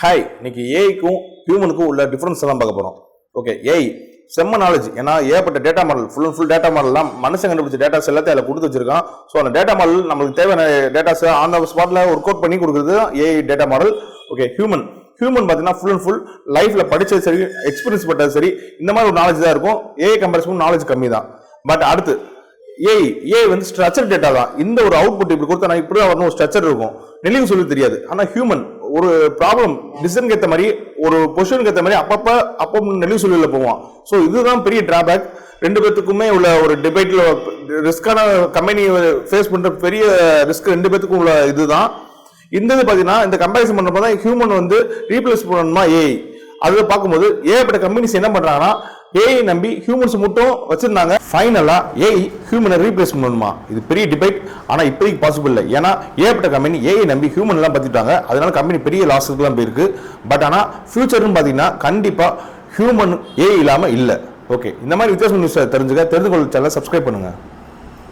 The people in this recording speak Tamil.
ஹாய் இன்னைக்கு ஏஐக்கும் ஹியூமனுக்கும் உள்ள டிஃப்ரென்ஸ் எல்லாம் பார்க்க போகிறோம் ஓகே ஏஐ செம்ம நாலேஜ் ஏன்னா ஏகப்பட்ட data model full and full data மாடல்லாம் மனுஷன் கண்டுபிடிச்ச டேட்டாஸ் எல்லாத்தையும் அதில் கொடுத்து வச்சிருக்கான். ஸோ அந்த டேட்டா மாடல் நம்மளுக்கு தேவையான டேட்டாஸை ஆன் த ஸ்பாட்டில் ஒர்க் அவுட் பண்ணி கொடுக்குறது AI data model okay human human பார்த்தீங்கன்னா ஃபுல் அண்ட் ஃபுல் லைஃப்பில் படித்தது சரி எக்ஸ்பீரியன்ஸ் பட்டது சரி இந்த மாதிரி ஒரு நாலேஜ் தான் இருக்கும். ஏஐ கம்பேரிசன் நாலேஜ் கம்மி தான். பட் அடுத்து ஏஐ ஏஐ வந்து ஸ்ட்ரக்சர் டேட்டா தான். இந்த ஒரு அவுட்புட் இப்படி கொடுத்தா நான் இப்படி தான் வரணும் ஸ்ட்ரக்சர் இருக்கும். நெல்லிக்கு சொல்லி தெரியாது. ஆனால் ஹியூமன் ஒரு ப்ராப்ளம் டிசைனுக்கு ஏற்ற மாதிரி ஒரு பொசிஷனுக்கு ஏற்ற மாதிரி அப்பப்போ அப்போ நெல்லிக்கு சொல்லியில் போவான் ஸோ இதுதான் பெரிய டிராபேக் ரெண்டு பேத்துக்குமே உள்ள ஒரு டிபேட்டில் ரிஸ்கான கம்பெனி ஃபேஸ் பண்ணுற பெரிய ரிஸ்க் ரெண்டு பேத்துக்கும் உள்ள இதுதான். இந்த இது பார்த்தீங்கன்னா இந்த கம்பேரிசன் பண்ணுறப்ப தான் ஹியூமன் வந்து ரீப்ளேஸ் பண்ணணுமா ஏஐ அதில் பார்க்கும்போது ஏகப்பட்ட கம்பெனிஸ் என்ன பண்ணுறாங்கன்னா ஏஐ நம்பி ஹியூமன்ஸ் மட்டும் வச்சிருந்தாங்க. ஃபைனலா ஏஐ ஹியூமனை ரீப்ளேஸ் பண்ணணுமா? இது பெரிய டிபேட் ஆனா இப்போதைக்கு பாசிபிள் இல்லை. ஏன்னா ஏற்பட்ட கம்பெனி ஏஐ நம்பி ஹியூமன் எல்லாம் பத்திட்டாங்க அதனால கம்பெனி பெரிய லாஸுக்குலாம் போயிருக்கு. பட் ஆனா ஃபியூச்சர்னு பார்த்தீங்கன்னா கண்டிப்பா ஹியூமன் ஏஐ இல்லாமல் இல்லை. ஓகே இந்த மாதிரி வித்தியாசம் நியூஸ் தெரிஞ்சுக்க தெரிந்து கொள்ள சேனல் சப்ஸ்கிரைப் பண்ணுங்கள்